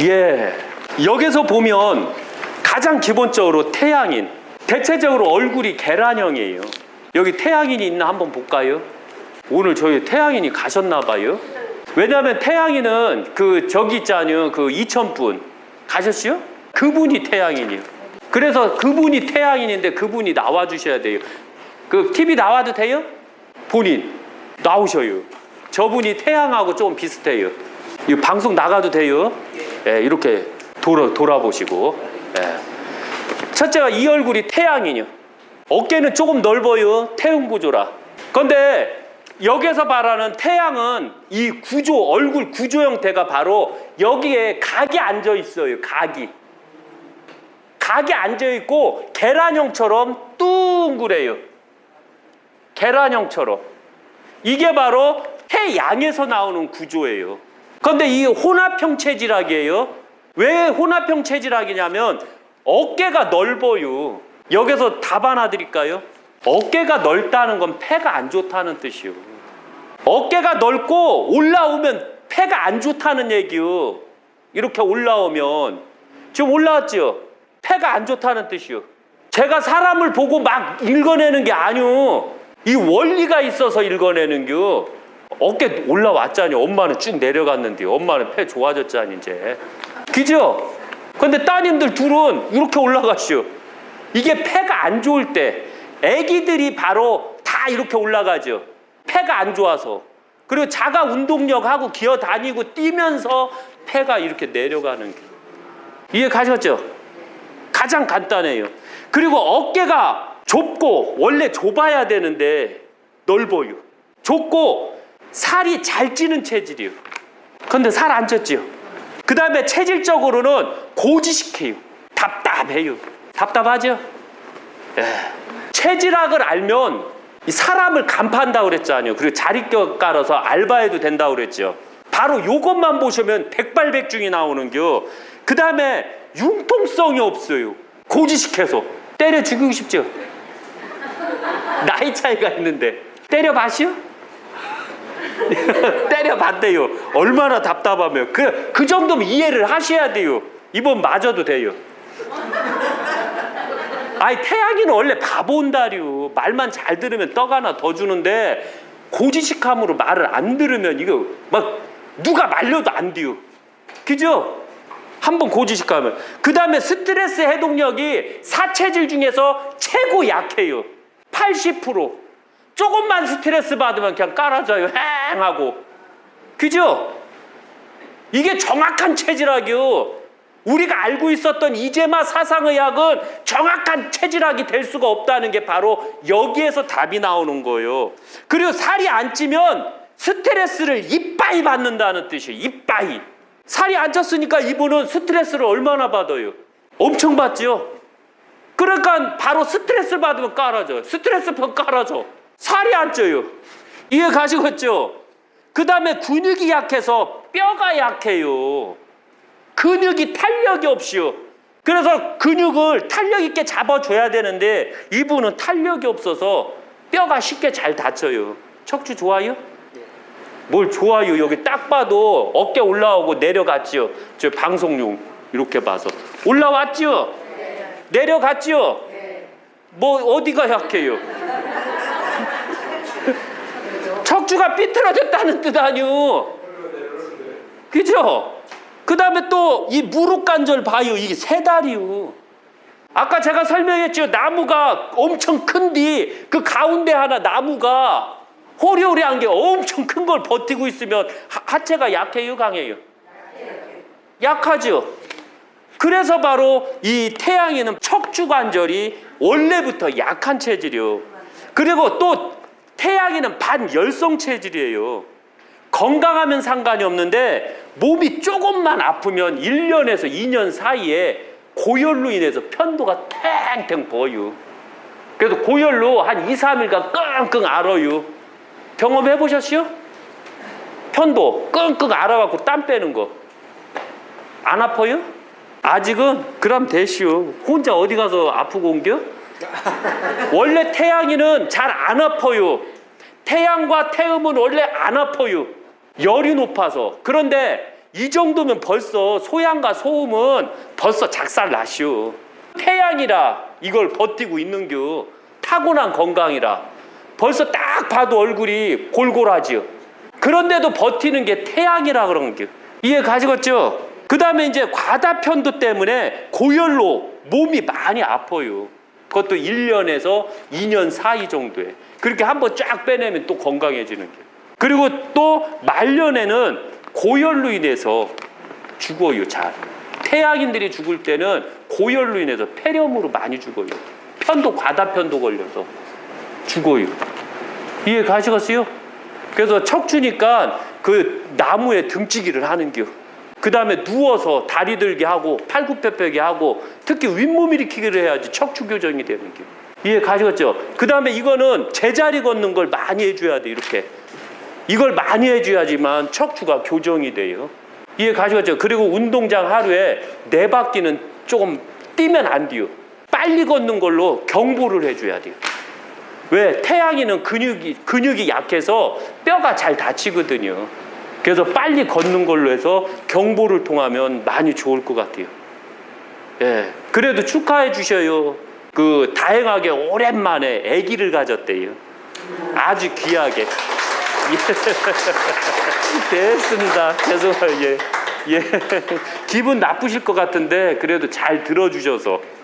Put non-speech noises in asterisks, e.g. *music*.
예. 여기서 보면 가장 기본적으로 태양인. 대체적으로 얼굴이 계란형이에요. 여기 태양인이 있나 한번 볼까요? 오늘 저희 태양인이 가셨나 봐요. 왜냐하면 태양인은 그 저기 있잖아요. 그 이천분 가셨어요? 그분이 태양인이에요. 그래서 그분이 태양인인데 그분이 나와 주셔야 돼요. 그 TV 나와도 돼요? 본인 나오셔요. 저분이 태양하고 조금 비슷해요. 이 방송 나가도 돼요. 예, 이렇게 돌아 돌아보시고. 예. 첫째가 이 얼굴이 태양이요. 어깨는 조금 넓어요. 태양 구조라. 그런데 여기서 말하는 태양은 이 구조, 얼굴 구조 형태가 바로 여기에 각이 앉아 있어요. 각이. 각이 앉아 있고 계란형처럼 둥그래요. 계란형처럼. 이게 바로 태양에서 나오는 구조예요. 그런데 이 혼합형 체질학이에요. 왜 혼합형 체질학이냐면 어깨가 넓어요. 여기서 답 하나 드릴까요? 어깨가 넓다는 건 폐가 안 좋다는 뜻이요. 어깨가 넓고 올라오면 폐가 안 좋다는 얘기요. 이렇게 올라오면 지금 올라왔죠? 폐가 안 좋다는 뜻이요. 제가 사람을 보고 막 읽어내는 게 아니요. 이 원리가 있어서 읽어내는 겨. 어깨 올라왔잖니. 엄마는 쭉 내려갔는데 엄마는 폐 좋아졌잖니 이제. 그죠? 근데 따님들 둘은 이렇게 올라가시오. 이게 폐가 안 좋을 때 아기들이 바로 다 이렇게 올라가죠. 폐가 안 좋아서. 그리고 자가 운동력하고 기어 다니고 뛰면서 폐가 이렇게 내려가는 게. 이해 가셨죠? 가장 간단해요. 그리고 어깨가 좁고 원래 좁아야 되는데 넓어요. 좁고 살이 잘 찌는 체질이요. 근데 살 안 쪘지요. 그 다음에 체질적으로는 고지식해요. 답답해요. 답답하죠? 예. 체질학을 알면 이 사람을 간판다고 그랬잖아요. 그리고 자리격 깔아서 알바해도 된다고 그랬죠. 바로 요것만 보시면 백발백중이 나오는겨. 그 다음에 융통성이 없어요. 고지식해서 때려 죽이고 싶죠. *laughs* 나이 차이가 있는데 때려 봐시오? *laughs* 때려 봤대요. 얼마나 답답하면 그, 그 정도면 이해를 하셔야 돼요. 이번 맞아도 돼요. 아이 태양이는 원래 바본다류 말만 잘 들으면 떡 하나 더 주는데 고지식함으로 말을 안 들으면 이거 막 누가 말려도 안 돼요. 그죠? 한번 고지식하면 그 다음에 스트레스 해독력이 사체질 중에서 최고 약해요. 80% 조금만 스트레스 받으면 그냥 깔아져요. 행 하고 그죠? 이게 정확한 체질학이요. 우리가 알고 있었던 이재마 사상의학은 정확한 체질학이 될 수가 없다는 게 바로 여기에서 답이 나오는 거예요. 그리고 살이 안 찌면 스트레스를 이빠이 받는다는 뜻이에요. 이빠이. 살이 안 쪘으니까 이분은 스트레스를 얼마나 받아요? 엄청 받죠. 그러니까 바로 스트레스 받으면 깔아줘요. 스트레스 받으면 깔아줘. 살이 안 쪄요. 이해 가시겠죠? 그 다음에 근육이 약해서 뼈가 약해요. 근육이 탄력이 없이요. 그래서 근육을 탄력 있게 잡아줘야 되는데 이분은 탄력이 없어서 뼈가 쉽게 잘 다쳐요. 척추 좋아요? 뭘 좋아요? 여기 딱 봐도 어깨 올라오고 내려갔지요. 저 방송용 이렇게 봐서 올라왔지요. 내려갔지요. 뭐 어디가 약해요? *laughs* 척추가 삐뚤어졌다는 뜻 아니요. 그죠? 그 다음에 또 이 무릎 관절 봐요. 이게 세 다리요. 아까 제가 설명했죠. 나무가 엄청 큰디 그 가운데 하나 나무가 호리호리한 게 엄청 큰 걸 버티고 있으면 하, 하체가 약해요, 강해요? 약하죠. 그래서 바로 이 태양에는 척추 관절이 원래부터 약한 체질이요. 그리고 또 태양에는 반열성 체질이에요. 건강하면 상관이 없는데 몸이 조금만 아프면 1년에서 2년 사이에 고열로 인해서 편도가 탱탱 버요. 그래서 고열로 한 2, 3일간 끙끙 앓아요. 경험해 보셨어요? 편도 끙끙 앓아갖고 땀 빼는 거. 안 아파요? 아직은 그럼 되시오. 혼자 어디 가서 아프고 옮겨? 원래 태양이는 잘 안 아파요. 태양과 태음은 원래 안 아파요. 열이 높아서. 그런데 이 정도면 벌써 소양과 소음은 벌써 작살 나시오. 태양이라 이걸 버티고 있는겨. 타고난 건강이라. 벌써 딱 봐도 얼굴이 골골하지요. 그런데도 버티는 게 태양이라 그런 게 이해 가지겠죠? 그 다음에 이제 과다 편도 때문에 고열로 몸이 많이 아파요. 그것도 1년에서 2년 사이 정도에. 그렇게 한번 쫙 빼내면 또 건강해지는 게. 그리고 또 말년에는 고열로 인해서 죽어요, 잘. 태양인들이 죽을 때는 고열로 인해서 폐렴으로 많이 죽어요. 편도 과다 편도 걸려서 죽어요. 이해 가시겠어요? 그래서 척추니까 그 나무에 등치기를 하는겨. 그 다음에 누워서 다리 들게 하고 팔굽혀펴기 하고 특히 윗몸 일으키기를 해야지 척추 교정이 되는겨. 이해 가시겠죠? 그 다음에 이거는 제자리 걷는 걸 많이 해줘야 돼 이렇게. 이걸 많이 해줘야지만 척추가 교정이 돼요. 이해 가시겠죠? 그리고 운동장 하루에 네 바퀴는 조금 뛰면 안 돼요. 빨리 걷는 걸로 경보를 해줘야 돼요. 왜? 태양이는 근육이, 근육이 약해서 뼈가 잘 다치거든요. 그래서 빨리 걷는 걸로 해서 경보를 통하면 많이 좋을 것 같아요. 예. 그래도 축하해 주셔요. 그, 다행하게 오랜만에 아기를 가졌대요. 아주 귀하게. 예. *laughs* 됐습니다. 죄송해요. 예. 예. *laughs* 기분 나쁘실 것 같은데, 그래도 잘 들어주셔서.